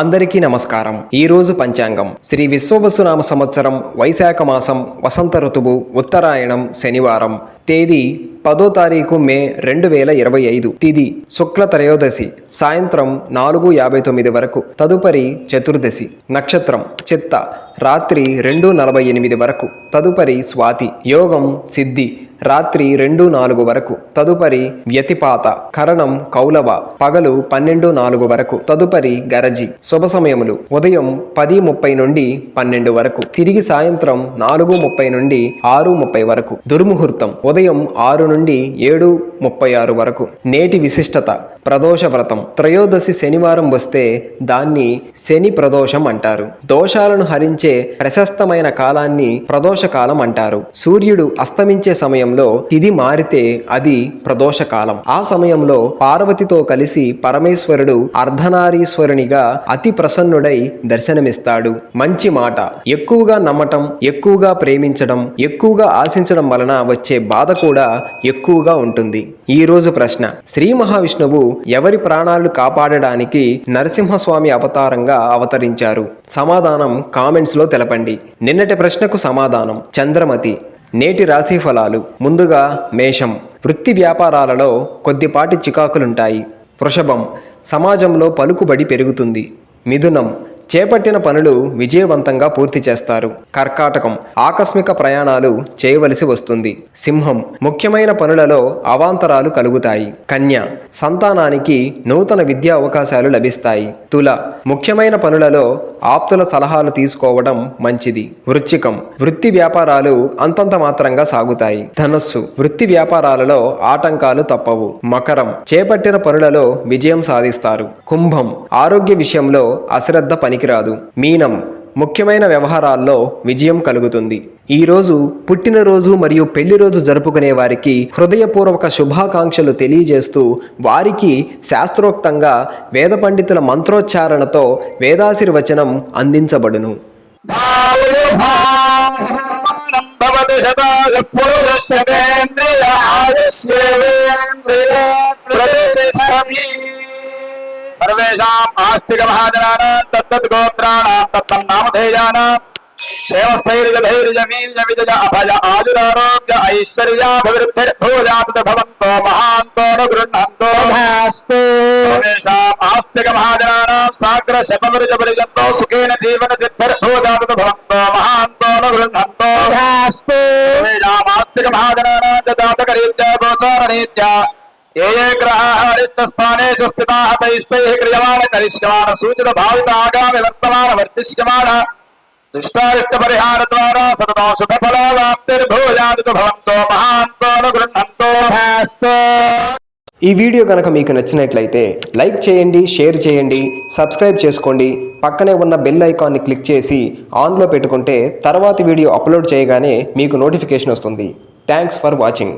అందరికీ నమస్కారం. ఈ రోజు పంచాంగం. శ్రీ విశ్వవసునామ సంవత్సరం వైశాఖ మాసం వసంత ఋతువు ఉత్తరాయణం శనివారం. తేదీ పదో తారీఖు మే రెండు వేల ఇరవై ఐదు. తిది శుక్ల త్రయోదశి సాయంత్రం నాలుగు యాభై తొమ్మిది వరకు. తదుపరి చతుర్దశి నక్షత్రం చిత్త రాత్రి రెండు నలభై ఎనిమిది వరకు. తదుపరి స్వాతి యోగం సిద్ధి రాత్రి రెండు నాలుగు వరకు. తదుపరి వ్యతిపాత కరణం కౌలవ పగలు పన్నెండు నాలుగు వరకు. తదుపరి గరజి శుభ సమయములు ఉదయం పది ముప్పై నుండి పన్నెండు వరకు. తిరిగి సాయంత్రం నాలుగు ముప్పై నుండి ఆరు ముప్పై వరకు. దుర్ముహూర్తం ఉదయం ఆరు నుండి ఏడు ముప్పై ఆరు వరకు. నేటి విశిష్టత ప్రదోష వ్రతం. త్రయోదశి శనివారం వస్తే దాన్ని శని ప్రదోషం అంటారు. దోషాలను హరించే ప్రశస్తమైన కాలాన్ని ప్రదోష కాలం అంటారు. సూర్యుడు అస్తమించే సమయం సమయంలో తిది మారితే అది ప్రదోష కాలం ఆ సమయంలో పార్వతితో కలిసి పరమేశ్వరుడు అర్ధనారీశ్వరునిగా అతి ప్రసన్నుడై దర్శనమిస్తాడు. మంచి మాట. ఎక్కువగా నమ్మటం ఎక్కువగా ప్రేమించడం ఎక్కువగా ఆశించడం వలన వచ్చే బాధ కూడా ఎక్కువగా ఉంటుంది. ఈ రోజు ప్రశ్న. శ్రీ మహావిష్ణువు ఎవరి ప్రాణాలు కాపాడడానికి నరసింహస్వామి అవతారంగా అవతరించారు? సమాధానం కామెంట్స్లో తెలపండి. నిన్నటి ప్రశ్నకు సమాధానం. చంద్రమతి. నేటి రాశి ఫలాలు. ముందుగా మేషం. వృత్తి వ్యాపారాలలో కొద్దిపాటి చికాకులుంటాయి. వృషభం. సమాజంలో పలుకుబడి పెరుగుతుంది. మిథునం. చేపట్టిన పనులు విజయవంతంగా పూర్తి చేస్తారు. కర్కాటకం. ఆకస్మిక ప్రయాణాలు చేయవలసి వస్తుంది. సింహం. ముఖ్యమైన పనులలో అవాంతరాలు కలుగుతాయి. కన్య. సంతానానికి నూతన విద్యా అవకాశాలు లభిస్తాయి. తుల. ముఖ్యమైన పనులలో ఆప్తుల సలహాలు తీసుకోవడం మంచిది. వృచ్చికం. వృత్తి వ్యాపారాలు అంతంత మాత్రంగా సాగుతాయి. ధనస్సు. వృత్తి వ్యాపారాలలో ఆటంకాలు తప్పవు. మకరం. చేపట్టిన పనులలో విజయం సాధిస్తారు. కుంభం. ఆరోగ్య విషయంలో అశ్రద్ధ పనికిరాదు. మీనం. ముఖ్యమైన వ్యవహారాల్లో విజయం కలుగుతుంది. ఈ రోజు పుట్టినరోజు మరియు పెళ్ళి రోజు జరుపుకునే వారికి హృదయపూర్వక శుభాకాంక్షలు తెలియజేస్తూ వారికి శాస్త్రోక్తంగా వేద పండితుల మంత్రోచ్చారణతో వేదాశీర్వచనం అందించబడును. సర్వేషాం ఆస్తిక మహాజనానాం తత్తద్ గోత్రాణాం తత్తం నామధేయానాం క్షేమస్థైర్యధైర్యమీర్య విజయ అభయ ఆయురారోగ్య ఐశ్వర్యాభివృద్ధిర్భూయాత్ భవంతో మహాంతో గృహంతో ఆస్తిక మహాజనానాం సాగ్ర శతమృజ పరిజంతో సుఖేన జీవన సిద్ధిర్భూయాత్ భవంతో మహాంతో గృహంతో ఆస్తిక మహాజనానాం జాతకరీత్యా గోచారరీత్యా ఏ ఏ గ్రహాः రిక్తస్థానేషు స్థితాः తైస్తైः క్రియమాణ కరిష్యమాణ సూచిత భావిత ఆగామి వర్తమాన వర్తిష్యమాణ దుష్టారిష్ట పరిహార ద్వారా సతతం శుభ ఫలాప్తిర్భూయాది భవంతో మహాంతో గృహంతో ఈ వీడియో కనుక మీకు నచ్చినట్లయితే లైక్ చేయండి షేర్ చేయండి సబ్స్క్రైబ్ చేసుకోండి పక్కనే ఉన్న బెల్ ఐకాన్ని క్లిక్ చేసి ఆన్లో పెట్టుకుంటే తర్వాతి వీడియో అప్లోడ్ చేయగానే మీకు నోటిఫికేషన్ వస్తుంది. Thanks for watching.